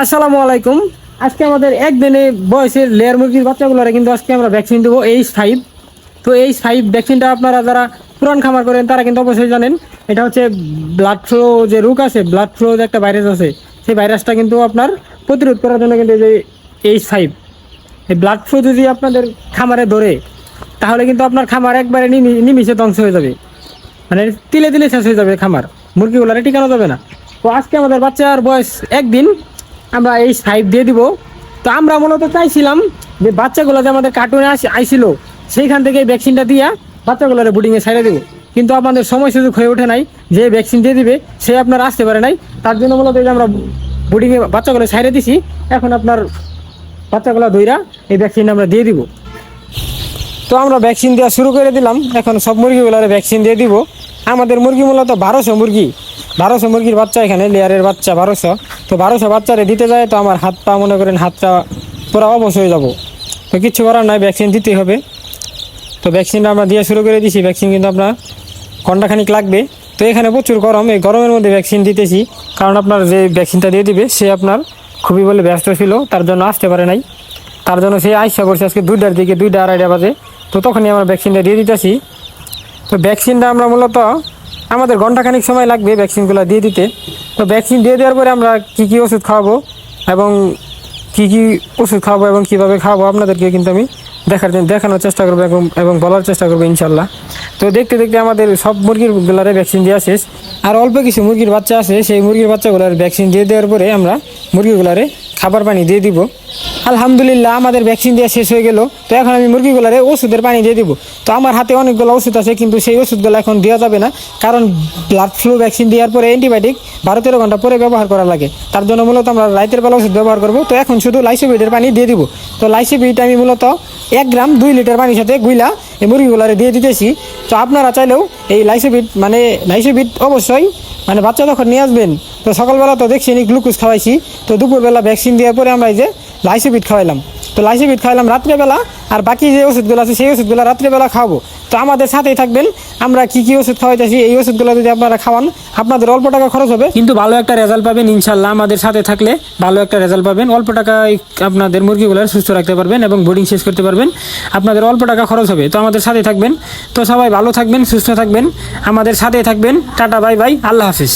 আসসালামু আলাইকুম। আজকে আমাদের একদিনে বয়সের লেয়ার মুরগির বাচ্চাগুলোরে কিন্তু আজকে আমরা ভ্যাকসিন দেবো এইচ ফাইভ তো এইচ ফাইভ ভ্যাকসিনটা আপনারা যারা পুরান খামার করেন, তারা কিন্তু অবশ্যই জানেন, এটা হচ্ছে ব্লাড ফ্লো যে রোগ আছে ব্লাড ফ্লো যে একটা ভাইরাস আছে, সেই ভাইরাসটা কিন্তু আপনার প্রতিরোধ করার জন্য কিন্তু যে এইচ ফাইভ এই ব্লাড ফ্লো যদি আপনাদের খামারে ধরে, তাহলে কিন্তু আপনার খামার একবারে নিমি- নিমিষে ধ্বংস হয়ে যাবে। মানে তিলে তিলে শেষ হয়ে যাবে খামার। মুরগিগুলারে টিকানো যাবে না। তো আজকে আমাদের বাচ্চার বয়স একদিন আমরা এই ফাইভ দিয়ে দিব। তো আমরা মূলত চাইছিলাম যে বাচ্চাগুলো যে আমাদের কার্টুনে আসে আইছিল, সেইখান থেকে ভ্যাকসিনটা দিয়া বাচ্চাগুলোরে বুডিংয়ে ছাইড়ে দেবো। কিন্তু আমাদের সময় সুযোগ হয়ে ওঠে নাই, যে ভ্যাকসিন দিয়ে দিবে, সে আপনার আসতে পারে নাই। তার জন্য মূলত এই যে আমরা বুডিংয়ে বাচ্চাগুলো ছাইড়ে দিছি, এখন আপনার বাচ্চাগুলো ধইরা এই ভ্যাকসিন আমরা দিয়ে দিব। তো আমরা ভ্যাকসিন দেওয়া শুরু করে দিলাম। এখন সব মুরগিগুলোর ভ্যাকসিন দিয়ে দিব। আমাদের মুরগি মূলত বারোশো মুরগি। বারোশো মুরগির বাচ্চা এখানে, লেয়ারের বাচ্চা বারোশো। তো বারোশো বাচ্চারে দিতে যায়, তো আমার হাত পা, মনে করেন হাতটা পুরো অবশ হয়ে যাব। তো কিচ্ছু করার নাই ভ্যাকসিন দিতেই হবে। তো ভ্যাকসিনটা আমরা দিয়ে শুরু করে দিছি ভ্যাকসিন কিন্তু আপনার ঘন্টাখানিক লাগবে। তো এখানে প্রচুর গরম, এই গরমের মধ্যে ভ্যাকসিন দিতেছি। কারণ আপনার যে ভ্যাকসিনটা দিয়ে দিবে, সে আপনার খুবই বলে ব্যস্ত ছিল, তার জন্য আসতে পারে নাই। তার জন্য সে আইসা করছে আজকে দুইটার দিকে, দুইটা আড়াইটা বাজে। তো তখনই আমরা ভ্যাকসিনটা দিয়ে দিতেছি। তো ভ্যাকসিনটা আমরা মূলত আমাদের ঘন্টাখানিক সময় লাগবে ভ্যাকসিনগুলো দিয়ে দিতে। তো ভ্যাকসিন দিয়ে দেওয়ার পরে আমরা কী কী ওষুধ খাওয়াবো এবং কী কী ওষুধ খাওয়াবো এবং কীভাবে খাওয়াবো আপনাদেরকে কিন্তু আমি দেখার জন্য দেখানোর চেষ্টা করব এবং এবং বলার চেষ্টা করব ইনশাল্লাহ তো দেখতে দেখতে আমাদের সব মুরগির গুলারে ভ্যাকসিন দেওয়া শেষ। আর অল্প কিছু মুরগির বাচ্চা আছে, সেই মুরগির বাচ্চাগুলার ভ্যাকসিন দিয়ে দেওয়ার পরে আমরা মুরগিগুলারে খাবার পানি দিয়ে দিব। আলহামদুলিল্লাহ, আমাদের ভ্যাকসিন দেওয়া শেষ হয়ে গেল। তো এখন আমি মুরগিগুলারে ওষুধের পানি দিয়ে দিব। তো আমার হাতে অনেকগুলো ওষুধ আছে, কিন্তু সেই ওষুধগুলো এখন দেওয়া যাবে না, কারণ ব্লাড ফ্লু ভ্যাকসিন দেওয়ার পরে অ্যান্টিবায়োটিক বারো তেরো ঘণ্টা পরে ব্যবহার করা লাগে। তার জন্য মূলত আমরা রাতের বেলা ওষুধ ব্যবহার করব। তো এখন শুধু লাইসোবিটের পানি দিয়ে দিব। তো লাইসোবিট আমি মূলত এক গ্রাম দুই লিটার পানির সাথে গুইলা এই মুরগিগুলারে দিয়ে দিতেছি। তো আপনারা চাইলেও এই লাইসোবিট মানে লাইসোবিট অবশ্যই মানে বাচ্চা যখন নিয়ে আসবেন, তো সকালবেলা তো দেখছি গ্লুকোজ খাওয়াইছি। তো দুপুরবেলা ভ্যাকসিন দেওয়ার পরে আমরা এই যে লাইসোবিট খাওয়াইলাম। তো লাইসোবিট খাওয়াইলাম রাত্রেবেলা, আর বাকি যে ওষুধগুলো আছে, সেই ওষুধগুলো রাত্রেবেলা খাওয়াবো। তো আমাদের সাথেই থাকবেন, আমরা কি কি ওষুধ খাওয়াইতেছি, এই ওষুধগুলো যদি আপনারা খাওয়ান, আপনাদের অল্প টাকা খরচ হবে। কিন্তু ভালো একটা রেজাল্ট পাবেন, ইনশাল্লাহ আমাদের সাথে থাকলে ভালো একটা রেজাল্ট পাবেন। অল্প টাকায় আপনাদের মুরগিগুলো সুস্থ রাখতে পারবেন এবং বোর্ডিং শেষ করতে পারবেন। আপনাদের অল্প টাকা খরচ হবে, তো আমাদের সাথে থাকবেন। তো সবাই ভালো থাকবেন, সুস্থ থাকবেন। আমাদের সাথে থাকবেন। Tata, bye bye. আল্লাহ হাফিজ।